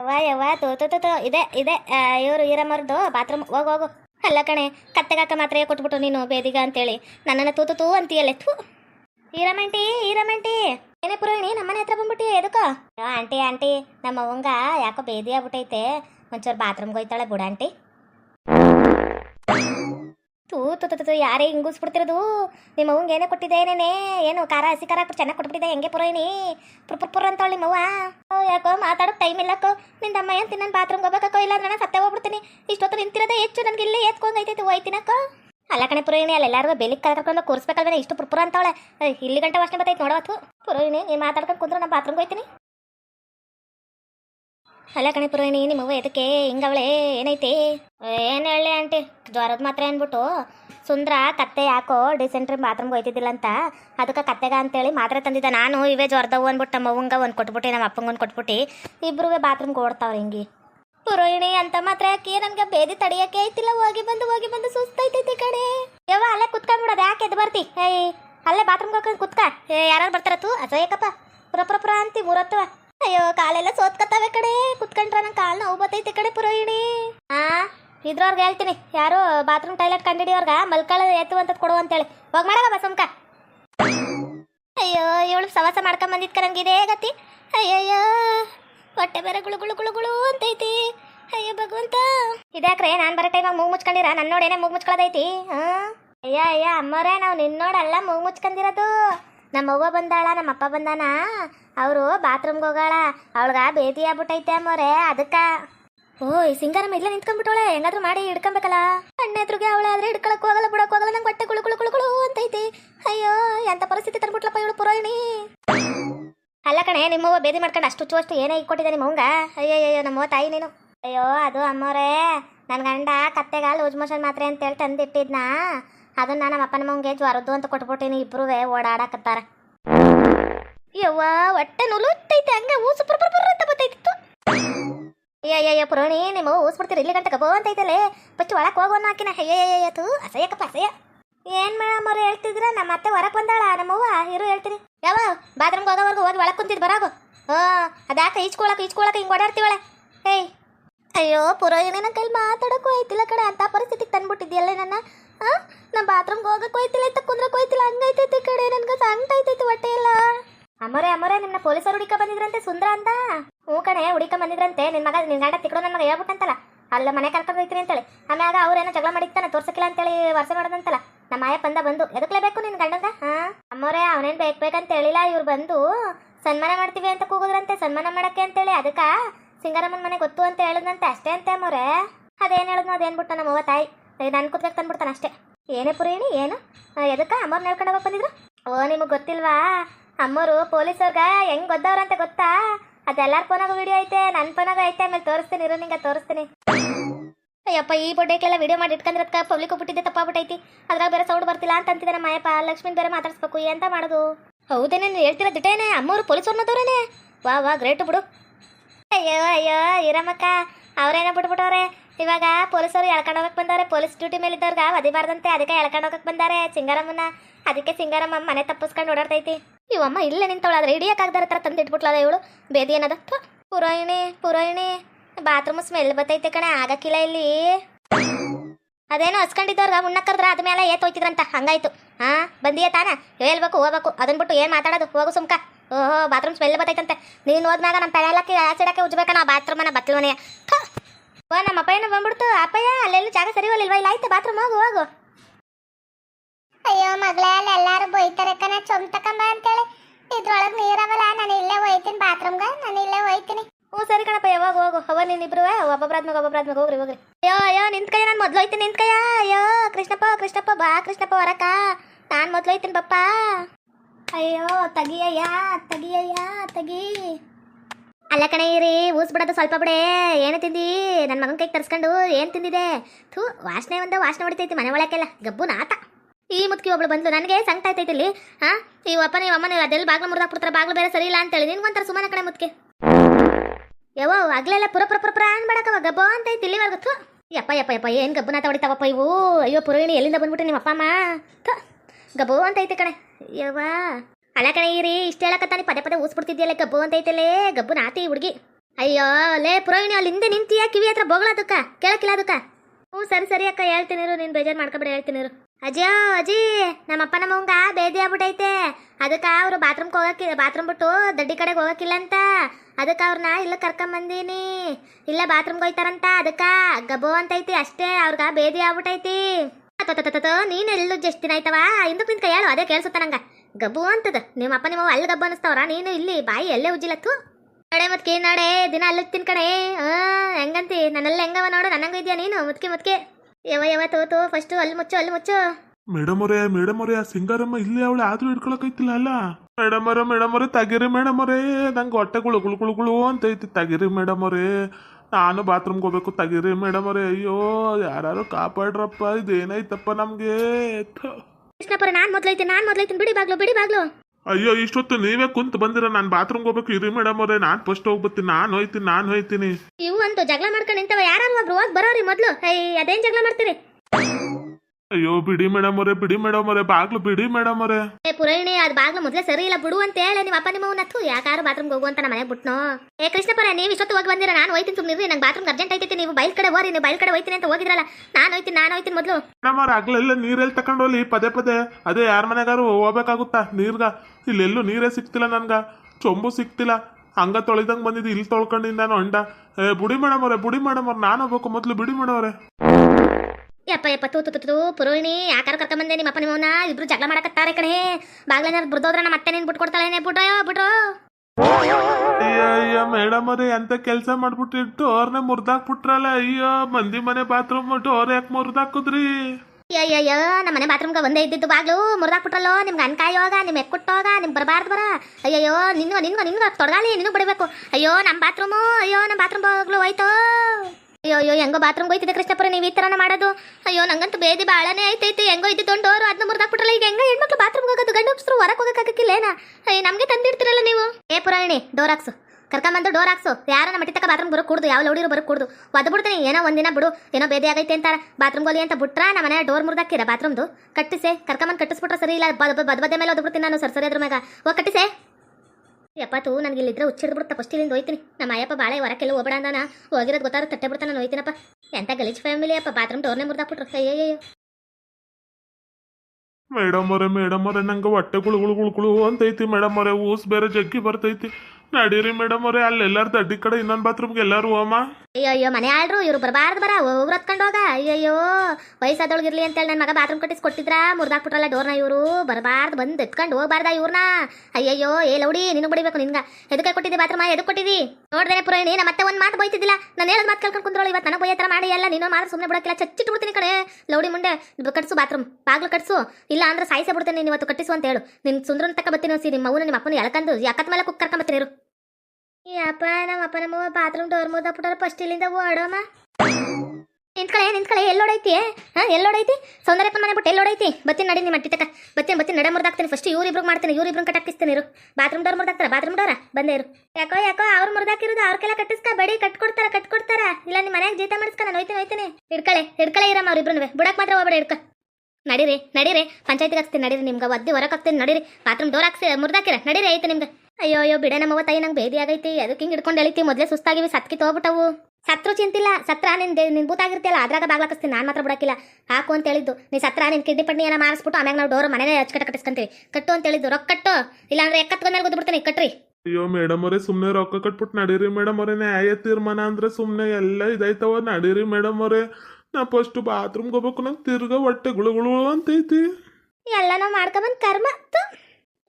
ಯವ್ವ ಯವ್ವ ತೋ ತೋ ತೋ ಇದೆ ಇದೆ. ಇವರು ಈರಮ್ಮರ್ದು ಬಾತ್ರೂಮ್ ಹೋಗು ಹೋಗು. ಅಲ್ಲ ಕಣೆ ಕತ್ತೆಗಾಕ ಮಾತ್ರ ಕೊಟ್ಬಿಟ್ಟು ನೀನು ಬೇದಿಗ ಅಂತೇಳಿ. ನನ್ನನ್ನು ತೂತು ತೂ ಅಂತೀಯಲ್ಲ ಥೂ. ಈರಮಂಟಿ ಈರಮಂಟಿ ಏನೇ ಪುರೋಹಿಣಿ ನಮ್ಮನೆ ಹತ್ರ ಬಂದ್ಬಿಟ್ಟಿ, ಎದಕ್ಕೋ? ಆಂಟಿ ಆಂಟಿ, ನಮ್ಮ ಅವಂಗ ಯಾಕೋ ಬೇದಿ ಆಗ್ಬಿಟ್ಟೈತೆ ಒಂಚೂರು ಬಾತ್ರೂಮ್ಗೆ ಹೋಯ್ತಾಳೆ ಬುಡ, ಆಂಟಿ. ತೂ ತು ತು, ಯಾರೇ ಹಿಂಗೂಸ್ಬಿಡ್ತಿರೋದು? ನಿಮ್ಮ ಅವಂಗೆ ಏನೇ ಕೊಟ್ಟಿದ್ದೆ ಏನೇನೆ? ಏನು ಖಾರ ಹಸಿ ಖಾರ ಹಾಕ್ಬಿಟ್ಟು ಚೆನ್ನಾಗಿ ಕೊಟ್ಬಿಟ್ಟಿದೆ ಹೆಂಗೆ ಪುರೋಯಿನಿ ಪುರ್ ಪುರ್ ಪುರ್ ಅಂತವಳು ನಿಮ್ಮವ್ವ. ಯಾಕೋ ಮಾತಾಡೋಕೆ ಟೈಮ್ ಇಲ್ಲಕ್ಕೋ ನಿನ್ನ ಅಮ್ಮ ಏನು ತಿನ್ನ ಬಾತ್ರೂಮ್ಗೆ ಹೋಗ್ಬೇಕೋ ಇಲ್ಲ ನಾನು ಸತ್ತೆ ಹೋಗ್ಬಿಡ್ತೀನಿ. ಇಷ್ಟೊತ್ತು ನಿಂತಿರೋದೇ ಹೆಚ್ಚು ನನಗೆ ಇಲ್ಲೇ ಎತ್ಕೊಂಡೈತೈತೆ ಹೋಯ್ತಿನಕ್ಕೋ ಅಲ್ಲ ಕಣೆ ಪುರೋಹಿಣಿ ಅಲ್ಲೆಲ್ಲರೂ ಬೆಲಿಗೆ ಕರ್ಕೊಂಡು ಕೂರಿಸ್ಬೇಕಲ್ವೇ ಇಷ್ಟು ಪುರ್ಪುರ ಅಂತವಳೆ ಇಲ್ಲಿ ಗಂಟೆ ವಾಸನೆ ಬರ್ತೈತೆ ನೋಡವತ್ತು ಪುರೋಹಿಣಿ ನೀ ಮಾತಾಡ್ಕೊಂಡು ಕುಂದ್ರು ನಾನು ಬಾತ್ರೂಮ್ಗೆ ಹೋಯ್ತೀನಿ. ಅಲ್ಲ ಕಣೆ ನಿಮ್ಮವ್ವ ಎದಕ್ಕೆ? ಹಿಂಗವಳೆ ಏನೈತಿ? ಏನು ಹೇಳಿ ಆಂಟಿ? ಜ್ವರದ ಮಾತ್ರ ಅಂದ್ಬಿಟ್ಟು ಸುಂದ್ರ ಕತ್ತೆ ಯಾಕೋ ಡಿಸೆಂಟ್ರಿ ಬಾತ್ರೂಮ್ಗೆ ಹೋಯ್ತಿದ್ದಿಲ್ಲ ಅಂತ. ಅದಕ್ಕೆ ಕತ್ತೆಗ ಅಂತೇಳಿ ಮಾತ್ರೆ ತಂದಿದ್ದ ನಾನು. ಇವೇ ಜ್ವರದವು ಅಂದ್ಬಿಟ್ಟು ನಮ್ಮ ಅವ್ವಂಗ ಒಂದು ಕೊಟ್ಬಿಟ್ಟು, ನಮ್ಮ ಅಪ್ಪಂಗೆ ಒಂದು ಕೊಟ್ಬಿಟ್ಟು. ಇಬ್ಬರೂ ಬಾತ್ರೂಮ್ಗೆ ಓಡ್ತಾವ್ರೆ ಹಿಂಗೆ. ಪುರೋಹಿಣಿ, ಅಂತ ಮಾತ್ರ ಯಾಕೆ ನನಗೆ ಬೇದಿ ತಡಿಯಕ್ಕೆ ಐತಿಲ್ಲ. ಹೋಗಿ ಬಂದು ಹೋಗಿ ಬಂದು ಸುಸ್ತೈತೈತಿ ಕಡೆ ಯವ್ವ, ಅಲ್ಲೇ ಕುತ್ಕೊಂಡ್ಬಿಡೋದು ಯಾಕೆ ಎದ್ದು ಬರ್ತಿ? ಏಯ್, ಅಲ್ಲೇ ಬಾತ್ರೂಮ್ಗೆ ಹೋಗ್ಕೊಂಡು ಕುತ್ಕ. ಯಾರು ಬರ್ತಾರ ತೂ? ಅಸಹ್ಯಕಪ್ಪ ಪುರ ಪುರ ಪುರ ಅಂತಿ ಮೂರತ್ತು ಅಯ್ಯೋ, ಕಾಲೆಲ್ಲ ಸೋತ್ಕತ್ತವೆ ಕಡೆ ಕುತ್ಕೊಂಡ್ರ ನಂಗೆ ಕಾಲು ನೋವು ಬತ್ತೈತೆ ಕಡೆ ಪುರೋಹಿಣಿ. ಆ, ಇದ್ರವ್ರಿಗೆ ಹೇಳ್ತೀನಿ. ಯಾರು ಬಾತ್ರೂಮ್ ಟಾಯ್ಲೆಟ್ ಕಂಡಿಡಿಯವ್ರಗ ಮಲ್ಕಳ ಎತ್ತು ಅಂತ ಕೊಡು ಅಂತೇಳಿ. ಹೋಗ್ ಮಾಡಗ ಬಸಮ್ಕ ಅಯ್ಯೋ, ಇವಳು ಸವಾಸ ಮಾಡ್ಕೊಂಡ್ ಬಂದಿದ್ಕ ಇದೇ ಗತಿ. ಅಯ್ಯಯ್ಯೋ, ಹೊಟ್ಟೆ ಬೇರೆ ಗುಳು ಗುಳು ಗುಳು ಗುಳು ಅಂತೈತಿ. ಅಯ್ಯೋ, ಭಗವಂತ. ಇದ್ಯಾಕ್ರೆ, ನಾನು ಬರೋ ಟೈಮಾಗ ಮೂಗು ಮುಚ್ಕೊಂಡಿರ? ನನ್ನ ನೋಡೇನೆ ಮೂಗು ಮುಚ್ಕೊಳ್ಳೋದೈತಿ ಹಾ ಅಯ್ಯ ಅಯ್ಯ, ಅಮ್ಮರೇ, ನಾವು ನಿನ್ನೋಡಲ್ಲ ಮೂಗು ಮುಚ್ಕೊಂಡಿರೋದು. ನಮ್ಮ ಅವ್ವ ಬಂದಾಳ ನಮ್ಮ ಅಪ್ಪ ಬಂದಾನ? ಅವರು ಬಾತ್ರೂಮ್ಗೆ ಹೋಗಾಳ. ಅವಳಗ ಬೇದಿ ಆಗ್ಬಿಟ್ಟೈತೆ ಅಮ್ಮೋರೆ ಅದಕ್ಕ. ಓ ಈ ಸಿಂಗಾರಮ್ಮ ಮೇಲೆ ನಿಂತ್ಕೊಂಡ್ಬಿಟ್ಟವಳೆ, ಹೆಂಗಾದ್ರೂ ಮಾಡಿ ಹಿಡ್ಕೊಬೇಕಲ್ಲ. ಅಣ್ಣ ಎದುರುಗೆ ಅವಳೆ ಆದ್ರೆ ಹಿಡ್ಕೊಳಕ್ ಹೋಗಲ್ಲ, ಬಿಡಕ್ ಹೋಗಲ್ಲ, ನಂಗೆ ಹೊಟ್ಟೆ ಕುಳು ಕುಳು ಕುಳು ಕುಳು ಅಂತೈತಿ. ಅಯ್ಯೋ, ಎಂತ ಪರಿಸ್ಥಿತಿ ತಂದ್ಬಿಟ್ಲಪ್ಪ ಇವಳು ಪುರೋಹಿಣಿ. ಅಲ್ಲ ಕಣೆ ನಿಮ್ಮವ್ವ ಬೇದಿ ಮಾಡ್ಕೊಂಡು ಅಷ್ಟು ಅಷ್ಟು ಏನೇ ಕೊಟ್ಟಿದೆ ನಿಮ್ಮ ಹಂಗ ಅಯ್ಯೋ ಅಯ್ಯೋ ನಮ್ಮವ್ವ ತಾಯಿ ನೀನು. ಅಯ್ಯೋ, ಅದು ಅಮ್ಮೋರೇ ನನ್ನ ಗಂಡ ಕತ್ತೆಗ ಲೂಸ್ ಮೋಷನ್ ಅಂತ ಹೇಳಿ ತಂದಿಟ್ಟಿದ್ನಾ. ಅದನ್ನ ನಮ್ಮ ಅಪ್ಪನ ಮಂಗೆ ಜ್ವರದ್ದು ಅಂತ ಕೊಟ್ಬಿಟ್ಟಿನಿ ಇಬ್ರು ಓಡಾಡಕತ್ತಾರ. ಯವ್ವ ಹೊಟ್ಟೆ ನುಲುತ್ತೈತೆ ಹಂಗೆ ಊಸು ಪುರ್ ಅಂತ ಬತ್ತೈತಿತ್ತು. ಅಯ್ಯಯ್ಯ ಪುರೋಣಿ, ನಿಮ್ಮ ಊಸ್ ಬಿಡ್ತೀರಿ ಇಲ್ಲಿ ಗಂಟೆ ಗಬೋ ಅಂತೈತಲೆ ಪಚ್ಚು ಒಳಗೆ ಹೋಗೋಣ ಹಾಕಿನ ಅಯ್ಯಯ್ಯ ತು ಅಸಹ್ಯಕ್ಕಪ್ಪ ಅಸಹ್ಯ ಏನ್ ಮೇಡಮ್ ಅವ್ರು ಹೇಳ್ತಿದ್ರ? ನಮ್ಮ ಅತ್ತೆ ಹೊರಗೆ ಬಂದಾಳ ನಮ್ಮವ್ವ ಇರು ಹೇಳ್ತೀರಿ ಯಾವ ಬಾತ್ರೂಮ್ಗೆ ಹೋಗೋವರೆಗೂ ಹೋಗಿ ಒಳಗೆ ಕುಂತಿದ್ ಬರಾಗು. ಹಾ, ಅದಾಕ ಈಚ್ಕೊಳಕ ಈಚ್ಕೊಳಕ ಹಿಂಗೆ ಓಡಾಡ್ತೀವಳೆ. ಏಯ್, ಅಯ್ಯೋ, ಪುರೋಹಿಣಿ ಕೈಲಿ ಮಾತಾಡಕ್ಕೂ ಐತಿಲ್ಲ ಕಡೆ ಅಂತ ಪರಿಸ್ಥಿತಿಗೆ ತಂದ್ಬಿಟ್ಟಿದ್ಯಲ್ಲ ನನ್ನ. ಹಾ ನಾ ಬಾತ್ರೂಮ್ಗೆ ಹೋಗಕ್ಕೆ ಹೋಯ್ತಿಲ್ಲ, ಇತ್ತ ಕುಂದ್ರಕ್ಕೆ ಹೋಯ್ತಿಲ್ಲ ಹಂಗೈತೈತಿ ಕಡೆ ನನ್ಗೆ ಸಂಕಟ ಐತೈತಿ ಹೊಟ್ಟೆ ಎಲ್ಲ ಅಮ್ಮರೇ ಅಮರೇ ನಿನ್ನ ಪೊಲೀಸರು ಹುಡುಕ ಬಂದಿದ್ರಂತೆ, ಸುಂದ್ರ ಅಂತ. ಹ್ಞೂ ಕಣೆ, ಹುಡುಕ ಬಂದಿದ್ರಂತೆ. ನಿನ್ನ ಮಗ ನಿನ್ನ ಗಂಡ ತಿಕ್ಕೋ ನನ್ನ ಮಗ ಹೇಳ್ಬಿಟ್ಟಂತಲ್ಲ. ಅಲ್ಲ, ಮನೆ ಕರ್ಕೊಂಡು ಹೋಗ್ತೀನಿ ಅಂತೇಳಿ. ಆಮ್ಯಾಗ ಅವ್ರೇನೋ ಜಗಳ ಮಾಡಿತ್ತಾನೆ ತೋರ್ಸಕ್ಕಿಲ್ಲ ಅಂತೇಳಿ ವರ್ಷ ಮಾಡೋದಂತಲ್ಲ. ನಮ್ಮ ಆಯ ಬಂದ ಬಂದು, ಎದಕ್ಲೇ ಬೇಕು ನಿನ್ನ ಗಂಡಂಗ? ಹಾ? ಅಮ್ಮೋರೇ ಅವನೇನು ಬೇಕು ಬೇಕಂತ ಹೇಳಿಲ್ಲ, ಇವ್ರು ಬಂದು, ಸನ್ಮಾನ ಮಾಡ್ತೀವಿ ಅಂತ ಕೂಗೋದ್ರಂತೆ, ಸನ್ಮಾನ ಮಾಡಕ್ಕೆ ಅಂತೇಳಿ, ಅದಕ್ಕ ಸಿಂಗಾರಮ್ಮನ ಮನೆ ಗೊತ್ತು ಅಂತ ಹೇಳಿದಂತೆ ಅಷ್ಟೇ ಅಂತೆ ಅಮ್ಮೋರೆ ಅದೇನು ಹೇಳಿದ್ನೋ ಅದೇನು ಬಿಟ್ಟು ನಮ್ಮ ಅವ್ವ ತಾಯಿ. ನಾನು ಕೂತ್ಬೇಕು ತಂದ್ಬಿಡ್ತಾನೆ ಅಷ್ಟೇ. ಏನೇ ಪುರೇಣಿ ಏನು? ಎದಕ್ಕೆ ಅಮ್ಮವ್ರು ಹೇಳ್ಕೊಂಡು ಬಂದಿದ್ರು? ಓ, ನಿಮಗೆ ಗೊತ್ತಿಲ್ವಾ? ಅಮ್ಮೋರು, ಪೊಲೀಸರ್ಗ ಹೆಂಗ್ ಗೊತ್ತವ್ರಂತ ಗೊತ್ತಾ? ಅದೆಲ್ಲಾರ ಫೋನಾಗ ವಿಡಿಯೋ ಐತೆ ನನ್ನ ಫೋನಾಗ ಐತೆ, ಆಮೇಲೆ ತೋರಿಸ್ತೀನಿ, ಇರೋ ನಿಂಗೆ ತೋರಿಸ್ತೀನಿ. ಅಯ್ಯಪ್ಪ, ಈ ಬೊಡ್ಡೆಕ್ಕೆಲ್ಲ ವಿಡಿಯೋ ಮಾಡಿ ಇಟ್ಕೊಂಡಿರೋದಕ್ಕೆ ಪಬ್ಲಿಕ್ ಬಿಟ್ಟಿದ್ದೆ ತಪ್ಪಾಗ್ಬಿಟ್ಟೈತಿ. ಅದ್ರಾಗ ಬೇರೆ ಸೌಂಡ್ ಬರ್ತಿಲ್ಲ ಅಂತ ಅಂತಿದ್ದಾರೆ ಮಾಯಪ್ಪ ಲಕ್ಷ್ಮೀನ್ ಬೇರೆ ಮಾತಾಡ್ಸ್ಬೇಕು, ಎಂತ ಮಾಡೋದು? ಹೌದೇನೆ, ನೀನು ಹೇಳ್ತಿರೋ ದಿಟೇನೆ ಅಮ್ಮವ್ರು ಪೊಲೀಸ್ ಅನ್ನೋದವ್ರೇನೆ ವಾ ವಾ ಗ್ರೇಟ್ ಬಿಡು. ಅಯ್ಯೋ ಅಯ್ಯೋ ಇರಮ್ಮಕ್ಕ ಅವ್ರೇನೋ ಬಿಟ್ಬಿಟ್ಟವ್ರೆ. ಇವಾಗ ಪೊಲೀಸರು ಎಳ್ಕೊಂಡು ಹೋಗಕ್ಕೆ ಬಂದಾರೆ ಪೊಲೀಸ್ ಡ್ಯೂಟಿ ಮೇಲೆ ಇದ್ದವ್ರಿಗೆ ಅದಕ್ಕೆ ಎಳ್ಕೊಂಡು ಹೋಗಕ್ಕೆ ಬಂದಾರೆ ಸಿಂಗಾರಮ್ಮನ ಅದಕ್ಕೆ ಸಿಂಗಾರಮ್ಮ ಮನೆ ತಪ್ಪಿಸ್ಕೊಂಡು ಓಡಾಡ್ತೈತಿ. ಇವಮ್ಮ ಇಲ್ಲೇ ನಿಂತವಳಾದ್ರೆ ಹಿಡಿಯಕ್ಕಾಗ್ದಾರ ಥರ ತಂದಿಟ್ಬಿಟ್ಲದ ಇವಳು? ಬೇದಿ ಏನದ? ಥು, ಪುರೋಹಿಣಿ ಬಾತ್ರೂಮ್ ಸ್ಮೆಲ್ ಬತ್ತೈತೆ ಕಣೆ ಆಗಕ್ಕಿಲ್ಲ ಇಲ್ಲಿ. ಅದೇನೋ ಹಸ್ಕೊಂಡಿದ್ದವ್ರ ಮುನ್ನ ಕರೆದ್ರ ಅದ ಮೇಲೆ ಏತ್ ಹೋಯ್ತಿದ್ರಂತ ಹಂಗಾಯ್ತು. ಹಾ ಬಂದಿಯೇ ತಾನ? ಹೇಳ್ಬೇಕು ಹೋಗ್ಬೇಕು. ಅದನ್ ಬಿಟ್ಟು ಏನು ಮಾತಾಡೋದು? ಹೋಗು ಸುಮ್ಕ. ಓಹೋ ಬಾತ್ರೂಮ್ ಸ್ಮೆಲ್ ಬತ್ತೈತಂತೆ. ನೀನು ಹೋದ್ಮ್ಯಾಗ ನಮ್ಮ ತಲೆಯಲ್ಲಕ್ಕೆ ಆಚಡಕ್ಕೆ ಉಜ್ಬೇಕ ನಾವು ಬಾತ್ರೂಮನ ಬತ್ತಲು ಮನೆಯ ಓ ನಮ್ಮ ಅಪ್ಪಯ್ಯನ ಬಂದ್ಬಿಡ್ತು. ಅಪ್ಪಯ್ಯ ಅಲ್ಲೆಲ್ಲೂ ಜಾಗ ಸರಿ ಹೋಲಿಲ್ವಾ ಇಲ್ಲ ಆಯ್ತು ಬಾತ್ರೂಮ್ ಹೋಗು ಹೋಗು. ಅಯ್ಯೋ ಮಗಳೇ, ಅಲ್ಲಿ ಎಲ್ಲಾರು ಬೈತಾರೆ ಕಣ ಚೊಂಬ ಅಂತೇಳಿ. ಇದ್ರೊಳಗ್ ನೀರವಲ್ಲ, ನಾನು ಇಲ್ಲೇ ಹೋಯ್ತೀನಿ ಬಾತ್ರೂಮ್ಗ ನಾನು ಇಲ್ಲೇ ಹೋಯ್ತೀನಿ ಹ್ಞೂ ಸರಿ ಕಣಪ್ಪ, ಯಾವಾಗ ಹೋಗು. ಅವ ನೀನಿಬ್ರು ಒಬ್ಬೊಬ್ರಾದ್ಮೇಲೆ ಒಬ್ಬೊಬ್ರಾದ್ಮೇಲೆ ಹೋಗ್ರಿ ಹೋಗ್ರಿ. ಅಯ್ಯೋ ಅಯ್ಯೋ ನಿಂತ್ಕಯ್ಯ ನಾನು ಮೊದ್ಲು ಹೋಯ್ತೀನಿ ನಿಂತ್ಕಯ್ಯ ಅಯ್ಯೋ, ಕೃಷ್ಣಪ್ಪ ಕೃಷ್ಣಪ್ಪ, ಬಾ, ಕೃಷ್ಣಪ್ಪ, ಹೊರಕ. ನಾನು ಮೊದ್ಲು ಹೋಯ್ತೀನಿ ಪಪ್ಪ. ಅಯ್ಯೋ, ತಗಿಯಯ್ಯ ತಗಿಯಯ್ಯ, ತಗಿ. ಅಲ್ಲ ಕಣೆ, ಇರಿ, ಊಸ್ ಬಿಡೋದು ಸ್ವಲ್ಪ ಬಿಡೆ. ಏನು ತಿಂದಿ? ನನ್ನ ಮಗನ ಕೈಗೆ ತರಿಸ್ಕೊಂಡು ಏನು ತಿಂದಿದೆ? ಥೂ, ವಾಸನೆ ಒಂದು ವಾಸನೆ ಹೊಡಿತೈತಿ ಮನೆ ಒಳಕ್ಕೆಲ್ಲ ಗಬ್ಬು ನಾತ. ಈ ಮುತ್ಕಿ ಒಬ್ಳು ಬಂದ್ಲು ನನಗೆ ಸಂಕಟ ಆಯ್ತೈತೆ ಇಲ್ಲಿ. ಹಾ ಈ ನೀವು ಅಮ್ಮ ನೀವು ಅದೆಲ್ಲ ಬಾಗ್ಲು ಮುರಿದಾಕ್ಬಿಡ್ತಾರೆ ಬಾಗ್ಲು ಬೇರೆ ಸರಿ ಇಲ್ಲ ಅಂತೇಳಿ. ನಿನ್ಗೊಂಥರ ಸುಮ್ಮನೆ ಕಡೆ ಮುತ್ಕೆ. ಯವ್ವ ಆಗ್ಲೆಲ್ಲ ಪುರ ಪುರ ಪುರ ಪುರ ಬಡಕವ ಗಬ್ಬ ಅಂತ ಐತಿ ಇಲ್ಲಿವರೆಗೂ ಥು. ಯಪ್ಪ ಯಪ್ಪ ಯಪ್ಪ, ಏನು ಗಬ್ಬನ ಹೊಡಿತಾವಪ್ಪ ಇವು? ಅಯ್ಯೋ, ಪುರೋಹಿಣಿ ಎಲ್ಲಿಂದ ಬಂದ್ಬಿಟ್ಟು ನಿಮ್ಮ ಅಪ್ಪ, ಅಮ್ಮ? ಥು. ಗಬ್ಬು ಅಂತ ಐತೆ ಕಣೆ. ಯವ್ವ. ಅಲ್ಲ ಕಣೆ ಇರಿ ಇಷ್ಟು ಹೇಳಕತ್ತಾನೆ. ಪದೇ ಪದೇ ಊಸ್ಬಿಡ್ತಿದ್ಯಲ್ಲ, ಗಬ್ಬು ಅಂತ ಐತಲೇ ಗಬ್ಬು ನಾತಿ ಹುಡುಗಿ. ಅಯ್ಯೋ, ಲೇ ಪುರೋಹಿಣಿ, ಅಲ್ಲಿ ಹಿಂದೆ ನಿಂತೀಯ ಕಿವಿ ಹತ್ರ ಬೋಗಳದಕ್ಕ ಕೇಳಕ್ಕಿಲ್ಲ ಅದಕ್ಕ? ಹ್ಞೂ, ಸರಿ ಸರಿ ಅಕ್ಕ, ಹೇಳ್ತೀನಿ ನೀನು ಬೇಜಾರು ಮಾಡ್ಕೊಬೇಡ, ಹೇಳ್ತೀನಿ ಇರು. ಅಜ್ಜೋ ಅಜ್ಜಿ ನಮ್ಮಪ್ಪ ನಮ್ಮವಂಗ ಬೇದಿ ಆಗ್ಬಿಟ್ಟೈತೆ ಅದಕ್ಕೆ ಅವರು ಬಾತ್ರೂಮ್ಗೆ ಹೋಗಕ್ಕೆ ಬಾತ್ರೂಮ್ ಬಿಟ್ಟು ದಡ್ಡಿ ಕಡೆಗೆ ಹೋಗಕ್ಕಿಲ್ಲ ಅಂತ ಅದಕ್ಕೆ ಅವ್ರನ್ನ ಇಲ್ಲ ಕರ್ಕೊಂಬಂದೀನಿ ಇಲ್ಲ ಬಾತ್ರೂಮ್ಗೆ ಹೋಯ್ತಾರಂತ. ಅದಕ್ಕೆ ಗಬ್ಬು ಅಂತೈತಿ ಅಷ್ಟೇ, ಅವ್ರಿಗೆ ಬೇದಿ ಆಗ್ಬಿಟ್ಟೈತಿ ತತ ನೀನು ಎಲ್ಲೂ ಜಸ್ಟ್ ದಿನ ಆಯ್ತವ? ಹಿಂದಕ್ಕೆ ಕೈ ಹೇಳು, ಅದೇ ಕೇಳಿಸುತ್ತ ನಂಗೆ. ಗಬ್ಬು ಅಂತದ. ನಿಮ್ಮಪ್ಪ ನಿಮ್ಮ ಅಲ್ಲಿ ಗಬ್ಬು ಅನಿಸ್ತವ್ರ ನೀನು ಇಲ್ಲಿ ಬಾಯಿ ಎಲ್ಲೇ ಉಜ್ಜಿಲತ್ತು ನಡೆ ಮತ್ಕೆ, ನಡೆ, ದಿನ ಅಲ್ಲಿ ತಿನ್ಕಡೆ ಆ, ಹೆಂಗಂತಿ? ನನ್ನೆಲ್ಲ ಹೆಂಗವ ನೋಡು, ನನ್ನಂಗ ಇದೆಯಾ ನೀನು? ಮುತ್ಕೆ ಮುತ್ಕೆ. ಯವ ಯವ ತೋ ಫಸ್ಟ್ ಅಲ್ಲಿ ಮುಚ್ಚು ಅಲ್ಲಿ ಮುಚ್ಚು. ಮೇಡಮ್ ಅವರೇ ಮೇಡಮ್ ಅವರೇ ಆ ಸಿಂಗಾರಮ್ಮ ಇಲ್ಲಿ ಅವಳು ಆದ್ರೂ ಹಿಡ್ಕೊಳಕೈತಿಲ್ಲ ಅಲ್ಲ? ಮೇಡಮ್ ಅವರೇ ಮೇಡಮ್ ಅವರೇ ತಗಿರಿ ಮೇಡಮ್ ಅವರೇ ನಂಗೆ ಹೊಟ್ಟೆ ಗುಳು ಗುಳು ಗುಳು ಗುಳು ಅಂತ ಐತಿ ತಗಿರಿ ಮೇಡಮ್ ಅವರೇ ನಾನು ಬಾತ್ರೂಮ್ಗೆ ಹೋಗ್ಬೇಕು ತಗಿರಿ ಮೇಡಮ್ ಅವರೇ ಅಯ್ಯೋ ಯಾರು ಕಾಪಾಡ್ರಪ್ಪ ಇದೇನೈತಪ್ಪ ನಮ್ಗೆ? ಥು. ಕೃಷ್ಣಪುರ ನಾನು ಮೊದ್ಲೈತೀನಿ ನಾನು ಮೊದ್ಲೈತೀನಿ ಬಿಡಿ ಬಾಗ್ಲು ಬಿಡಿ ಬಾಗ್ಲು. ಅಯ್ಯೋ, ಇಷ್ಟೊತ್ತು ನೀವೇ ಕುಂತ ಬಂದಿರ ನಾನು ಬಾತ್ರೂಮ್ಗೆ ಹೋಗ್ಬೇಕು. ಇರಿ ಮೇಡಮ್ ಅವರೇ, ನಾನು ಫಸ್ಟ್ ಹೋಗ್ಬಿಡ್ತೀನಿ, ನಾನು ಹೋಯ್ತೀನಿ ನಾನು ಹೋಯ್ತೀನಿ. ಇವು ಅಂತೂ ಜಗಳ ಮಾಡ್ಕೊಂಡು ನಿಂತವ ಯಾರು ಹೋಗಿ ಬರೋರಿ ಮೊದ್ಲು. ಅದೇನ್ ಜಗಳ ಮಾಡ್ತೀರಿ? ಅಯ್ಯೋ ಬಿಡಿ ಮೇಡಮ್ ಅವರೇ ಬಿಡಿ ಮೇಡಮ್ ಅವರೇ ಬಾಗ್ಲು ಬಿಡಿ ಮೇಡಮ್ ಅವರೇ. ಏ ಪುರಹಿಣಿ ಅದ್ ಬಾಗ್ಲು ಮೊದ್ಲೇ ಸರಿ ಇಲ್ಲ. ಬಿಡು ಅಂತ ಹೇಳಿ ನಿಮ್ಮ ಅಪ್ಪ ನಿಮ್ಮ ನತ್ತು ಯಾಕಾರು ಬಾತ್ರೂಮ್ಗೆ ಹೋಗು ಅಂತ ನಮ್ಮ ಮನೆಗೆ ಬಿಟ್ನೋ? ಏ ಕೃಷ್ಣಪರ ನೀವು ಇಷ್ಟೊತ್ತು ಹೋಗಿ ಬಂದಿರ? ನಾನು ಹೋಯ್ತೀನಿ ಸುಮ್ಮನೆ ನಂಗೆ ಬಾತ್ರೂಮ್ ಅರ್ಜೆಂಟ್ ಐತಿ ನೀವು ಬೈಲ್ ಕಡೆ ಹೋರಿ ನೀವು ಬೈಲ್ ಕಡೆ ಹೋಯ್ತೀನಿ ಅಂತ ಹೋಗಿದ್ರಲ್ಲ. ನಾನು ಹೋಯ್ತೀನಿ ನಾನು ಹೋಯ್ತೀನಿ ಮೊದಲು. ಮೇಡಮ್ ಅವ್ರ ಆಗ್ಲೆಲ್ಲ ನೀರೆಲ್ಲಿ ಹೋಗ್ಲಿ ಪದೇ ಪದೇ. ಅದೇ ಯಾರ ಮನೆಗಾರು ಹೋಗ್ಬೇಕಾಗುತ್ತಾ? ನೀರ್ಗ. ಇಲ್ಲೆಲ್ಲೂ ನೀರೇ ಸಿಕ್ತಿಲ್ಲ ನನ್ಗ. ಚೊಂಬು ಸಿಕ್ತಿಲ್ಲ ಹಂಗ ತೊಳೆದಂಗೆ ಬಂದಿದ್ದು ಇಲ್ಲಿ ತೊಳ್ಕೊಂಡಿದ್ದ ನಾನು ಹೊಂಡ ಏ ಬುಡಿ ಮೇಡಮ್ ಅವರೇ ಬುಡಿ ಮೇಡಮ್ ಅವ್ರು. ನಾನು ಹೋಗ್ಬೇಕು ಮೊದಲು. ಬಿಡಿ ಮೇಡಮ್ ಅವ್ರೆ. ಯಪ್ಪ ಯಪ್ಪ ತೂ ತು ತು, ಪುರೋಹಿಣಿ ಯಾಕಾರ ಕರ್ಕೊಂಬಂದೆ ನಿಮ್ಮ ಅಪ್ಪ ನಿಮ್ಮವನ್ನ ಇಬ್ರು ಜಗಳ ಮಾಡಕತ್ತಾರೆ ಕಣೆ ಬಾಗ್ಲೇನಾರು ಬಿಡ್ದೋದ್ರ ನಮ್ಮ ಅತ್ತೆ ನೀನು ಬಿಟ್ ಕೊಡ್ತಾಳೇನೆ ಬಿಟ್ರೋ ಬಿಟ್ರೋ? ಅಯ್ಯೋ ಮೇಡಮ್ ಅವ್ರೆ ಎಂತ ಕೆಲಸ ಮಾಡ್ಬಿಟ್ರಿ? ಮುರ್ದಾಕ್ ಮುರ್ದಾಕ್ಬಿಟ್ರಲ್ಲ ಅಯ್ಯೋ ಮಂದಿ ಮನೆ ಬಾತ್ರೂಮ್ ಡೋರ್ ಯಾಕೆ ಮುರ್ದಾಕುದ್ರಿ? ಅಯ್ಯಯ್ಯೋ ನಮ್ಮ ಮನೆ ಬಾತ್ರೂಮ್ಗೆ ಒಂದೇ ಇದ್ದಿದ್ದು ಬಾಗ್ಲು ಮುರಿದಾಕ್ಬಿಟ್ರಲ್ಲೋ ನಿಮ್ಗೆ ಅನ್ಕಾಯೋಗ ನಿಮ್ ಎಕ್ಕುಟ್ಟೋಗ ನಿಮ್ಗೆ ಬರಬಾರ್ದು ಬರ? ಅಯ್ಯಯ್ಯೋ ನಿನ್ಗ ನಿನ್ಗ ನಿನ್ಗ ತೊಡಗಾಲಿ ನಿನಗೂ ಬಿಡಬೇಕು. ಅಯ್ಯೋ ನಮ್ಮ ಬಾತ್ರೂಮು ಅಯ್ಯೋ ನಮ್ಮ ಬಾತ್ರೂಮ್ ಬಾಗ್ಲು ಹೋಯ್ತು? ಅಯ್ಯೋ, ಹೆಂಗೋ ಬಾತ್ರೂಮ್ ಹೋಯ್ತಿದೆ ಕೃಷ್ಣಪುರ, ನೀವು ಈ ಥರನ ಮಾಡೋದು? ಅಯ್ಯೋ, ನಂಗಂತೂ ಬೇದಿ ಬಾಳನೇ ಐತೈತಿ ಹೆಂಗೋ ಇದ್ದಿದ್ದು ಡೋರು ಅದನ್ನ ಮುರಿದಾಕ್ಬಿಟ್ರಲ್ಲ, ಈಗ ಹೆಂಗ ಹೆಣ್ಮಕ್ಳು ಬಾತ್ರೂಮ್ಗೆ ಹೋಗೋದು? ಗಂಡು ಒಬ್ಸ್ರು ಹೊರಗೆ ಏನ? ಅಯ್ಯ ನಮಗೆ ತಂದಿಡ್ತಿರಲ್ಲ ನೀವು? ಏ ಪುರಾಣಿ ಡೋರ್ ಹಾಕ್ಸು. ಕರ್ಕೊಂಬಂದು ಡೋರ್ ಹಾಕ್ಸು. ಯಾರನ್ನ ನಮ್ಮ ತಕ್ಕ ಬಾತ್ರೂಮ್ ಬರೋ ಕುಡ್ದು, ಯಾವ ಲೌಡಿರು ಬರೋ ಕುಡ್ದು? ಬಿಡ್ತೀನಿ, ಏನೋ ಒಂದಿನ ಬಿಡು, ಏನೋ ಬೇದಿ ಆಗೈತೆ ಅಂತ ಬಾತ್ರೂಮ್ ಗೋಲಿ ಅಂತ ಬಿಟ್ರ, ನಮ್ಮ ಮನೆ ಡೋರ್ ಮುರ್ದಾಕಿರ ಬಾತ್ರೂಮ್ದು ಕಟ್ಟಿಸೆ, ಕರ್ಕೊಂಬಂದು ಕಟ್ಟಿಸ್ಬಿಟ್ರೆ ಸರಿ ಇಲ್ಲ ಬದ ಬದ ಮೇಲೆ ಒದ್ಬಿಡ್ತೀನಿ ನಾನು, ಸರ್ ಸರಿ ಅದ್ರ ಮ್ಯಾಗ. ಓ, ಕಟ್ಟಿಸೆ. ಯಪ್ಪ ತೂ, ನನಗೆ ಇಲ್ಲಿದ್ರೆ ಹುಚ್ಚಿಡ್ದು ಬಿಡುತ್ತಾ. ಫಸ್ಟ್ ಇಲ್ಲಿಂದ ಹೋಯ್ತೀನಿ. ನಮ್ಮ ಅಯ್ಯಪ್ಪ ಬಾಳೆ ಹೊರಕ್ಕೆಲ್ಲ ಹೋಗ್ಬೇಡ ಅಂದಾನ. ಹೋಗಿರೋದು ಗೊತ್ತಾರ ತಟ್ಟೆ ಬಿಡ್ತಾನೆ ನಾನು ಹೋಯ್ತೀನಪ್ಪ. ಎಂತ ಗಲೀಜ್ ಫ್ಯಾಮಿಲಿ ಅಪ್ಪ ಬಾತ್ರೂಮ್ ಡೋರ್ನೆ ಮುರ್ದಾಕ್ಬಿಟ್ರು. ಅಯ್ಯಯ್ಯೋ ಮೇಡಮ್ ಅವರೇ ಮೇಡಮ್ ಅವರೇ ನಂಗೆ ಹೊಟ್ಟೆ ಗುಳು ಗುಳು ಗುಳು ಗುಳು ಅಂತೈತಿ ಮೇಡಮ್ ಅವರೇ ಊಸ್ ಬೇರೆ ಜಗ್ಗಿ ಬರ್ತೈತಿ. ನಡೀರಿ ಮೇಡಮ್ ಅವರೇ ಅಲ್ಲೆಲ್ಲಾರು ದಡ್ಡಿ ಕಡೆ ಇನ್ನೊಂದು ಬಾತ್ರೂಮ್ಗೆ ಎಲ್ಲರೂ ಹೋಮ. ಅಯ್ಯೋ ಅಯ್ಯೋ ಮನೆ ಆಳ್ರು, ಇವ್ರು ಬರಬಾರ್ದು ಬರ ಒಬ್ರು ಹತ್ಕೊಂಡು ಹೋಗ. ಅಯ್ಯಯ್ಯೋ ವಯಸ್ಸಾದೊಳಗಿರ್ಲಿ ಅಂತೇಳಿ ನನ್ನ ಮಗ ಬಾತ್ರೂಮ್ ಕಟ್ಟಿಸ್ ಕೊಟ್ಟಿದ್ರ? ಮುರ್ದಾಕ್ಬಿಟ್ರಲ್ಲ ಡೋರ್ನ ಇವರು. ಬರಬಾರ್ದು, ಬಂದು ಎತ್ಕೊಂಡು ಹೋಗ್ಬಾರ್ದ ಇವ್ರನ್ನ ಅಯ್ಯಯ್ಯೋ, ಏ ಲೌಡಿ, ನಿನಗೆ ಬಿಡಿಬೇಕು ನಿನ್ಗ. ಎದಕ್ಕೆ ಕೊಟ್ಟಿದ್ದೆ ಬಾತ್ರೂಮ ಎದಕ್ಕೆ ಕೊಟ್ಟಿದ್ದಿ? ನೋಡಿದ್ರೆ ಪುರ ನೀನು ಮತ್ತೆ ಒಂದು ಮಾತು ಬೈತಿದ್ದಿಲ್ಲ. ನಾನು ಹೇಳೋದು ಮಾತು ಕೇಳ್ಕೊಂಡು ಕುಂದ್ರೋಳು ಇವತ್ತು ನನಗೆ ಬೈಯ ಥರ ಮಾಡಿ, ಎಲ್ಲ ನೀನು ಮಾತ್ರ ಸುಮ್ಮನೆ ಬಿಡೋಕ್ಕಿಲ್ಲ. ಚಚ್ಚಿಟ್ಟು ಬಿಡ್ತೀನಿ ಕಡೆ ಲೌಡಿ ಮುಂದೆ ಕಟ್ಸು ಬಾತ್ರೂಮ್ ಬಾಗ್ಲು ಕಟ್ಸು. ಇಲ್ಲ ಅಂದ್ರೆ ಸಾಯಿಸೇ ಬಿಡ್ತೇನೆ ನೀನು ಇವತ್ತು ಕಟ್ಟಿಸು ಅಂತ ಹೇಳು. ನಿನ್ ಸುಂದ್ರನ ತಕ್ಕ ಬತ್ತೀನಿ ನಿಮ್ಮ ಅವನು, ನಿಮ್ಮ ಅಪ್ಪನ ಎಳ್ಕಂದು ಯಾಕತ್ ಮೇಲೆ ಕುಕ್ ಕರ್ಕೊಂಬತ್ತೀನಿ ಈ ಅಪ್ಪ ನಮ್ಮ ಅಪ್ಪ ನಮ್ಮ ಬಾತ್ರೂಮ್ ಡೋರ್ ಮುದ್ದಾಕ್ಬಿಟ್ಟಾರ ಫಸ್ಟ್ ಇಲ್ಲಿಂದ ಓಡೋಮ. ನಿಂತ್ಕಳೆ ನಿಂತ್ಕಳೆ, ಎಲ್ಲೋಡೈತಿ? ಹಾ, ಎಲ್ಲೋಡೈತಿ? ಸೌಂದರ್ಯಪ್ಪನ ಮನೆ ಬಿಟ್ಟು ಎಲ್ಲೋಡೈತಿ? ಬತ್ತೀನಿ ನಡಿ ನಿಮ್ಮ ಅಟ್ಟಿ ತಕ ಬತ್ತೀನಿ ಬತ್ತೀನಿ ನಡೆ ಮುರ್ದಾಕ್ತೀನಿ. ಫಸ್ಟ್ ಇವ್ರಿಬ್ರು ಮಾಡ್ತೀನಿ ಇವ್ರಿಬ್ರು ಕಟ್ಟಾಕಿಸ್ತೀನಿ ಇರು. ಬಾತ್ರೂಮ್ ಡೋರ್ ಮುರ್ದಾಕ್ತಾರ? ಬಾತ್ರೂಮ್ ಡೋರ ಬಂದೇ ಇರು. ಯಾಕೋ ಯಾಕೋ, ಅವ್ರು ಮುರ್ದಾಕಿರೋದು ಅವ್ರಿಗೆಲ್ಲ ಕಟ್ಟಿಸ್ಕ, ಬಡಿ ಕಟ್ಕೊಡ್ತಾರ ಕಟ್ಕೊಡ್ತಾರ. ಇಲ್ಲ ನಿಮ್ಮ ಮನೆಯಾಗ ಜೀತ ಮಾಡಿಸ್ಕ, ನಾನು ಹೋಯ್ತೀನಿ ಹೋಯ್ತೀನಿ. ಹಿಡ್ಕಳೆ ಹಿಡ್ಕಳೆ ಇರಮ್ಮ ಅವ್ರಿಬ್ರು ಬುಡಕ್ ಮಾತ್ರ ಹೋಗ್ಬೇಡ, ಹಿಡ್ಕ. ನಡೀರಿ ನಡೀರಿ. ಪಂಚಾಯತಿಗೆ ಹಾಕ್ತೀನಿ ನಡೀರಿ ನಿಮ್ಗೆ. ಒದ್ದಿ ಹೊರಕ್ಕೆ ಹಾಕ್ತೀನಿ, ನಡೀರಿ. ಬಾತ್ರೂಮ್ ಡೋರ್ ಹಾಕ್ಸಿ, ಮುರ್ದಾಕಿರ. ನಡೀರಿ, ಐತೆ ನಿಮ್ಗೆ ಅಯ್ಯೋ ಅಯ್ಯೋ ಬಿಡ ನಮ್ಮವ್ವ ತಾಯಿ ನಂಗೆ ಬೇದಿ ಆಗೈತಿ. ಅದಕ್ಕೆ ಹಿಂಗೆ ಹಿಡ್ಕೊಂಡು ಎಳಿತಿ. ಮೊದಲೇ ಸುಸ್ತಾಗಿವಿ ಸತ್ಕಿ ತೋಗ್ಬಿಟ್ಟವು. ಸತ್ರು ಚಿಂತಿಲ್ಲ. ಸತ್ರ ನಿನ್ ನಿನ್ ಭೂತ ಆಗಿರ್ತಿಯಲ್ಲ ಅದ್ರಾಗ ಬಾಗ್ಲಾಕಿಸ್ತೀನಿ ನಾನು ಮಾತ್ರ ಬಿಡಕ್ಕಿಲ್ಲ. ಹಾಕು ಅಂತ ಹೇಳಿದ್ದು. ನೀ ಸತ್ರ ನಿನ್ ಕಿಡ್ನಿ ಪಡ್ನಿ ಏನೋ ಮಾರಿಸ್ಬಿಟ್ಟು ಆಮ್ಯಾಗ ನಾವು ಡೋರ್ ಹಚ್ಚ ಕಟ್ಟ ಕಟ್ಟಿಸ್ಕೊಂತೀವಿ. ಕಟ್ಟು ಅಂತ ಹೇಳಿದ್ದು. ರೊಕ್ಕ ಕಟ್ಟು. ಇಲ್ಲಾಂದ್ರೆ ಎಕ್ಕತ್ತು ಮೇಲೆ ಗೊತ್ತುಬಿಡ್ತೀನಿ ಕಟ್ರಿ. ಅಯ್ಯೋ ಮೇಡಮ್ ಅವರೇ ಸುಮ್ಮನೆ ರೊಕ್ಕ ಕಟ್ಬಿಟ್ಟು ನಡೀರಿ ಮೇಡಮ್ ಅವರೇ. ನ್ಯಾಯ ತೀರ್ಮಾನ ಅಂದ್ರೆ ಸುಮ್ಮನೆ ಎಲ್ಲ ಇದಾಯ್ತವ. ನಡೀರಿ ಮೇಡಮ್ ಅವರೇ. ನಾ ಫಸ್ಟ್ ಬಾತ್ರೂಮ್ಗೆ ಹೋಗ್ಬೇಕು ನಂಗೆ ತಿರ್ಗ ಹೊಟ್ಟೆ ಗುಳುಗುಳು ಗುಳು ಅಂತೈತಿ ಎಲ್ಲ ನಾವು ಮಾಡ್ಕೊಬಂದು ಕರ್ಮ.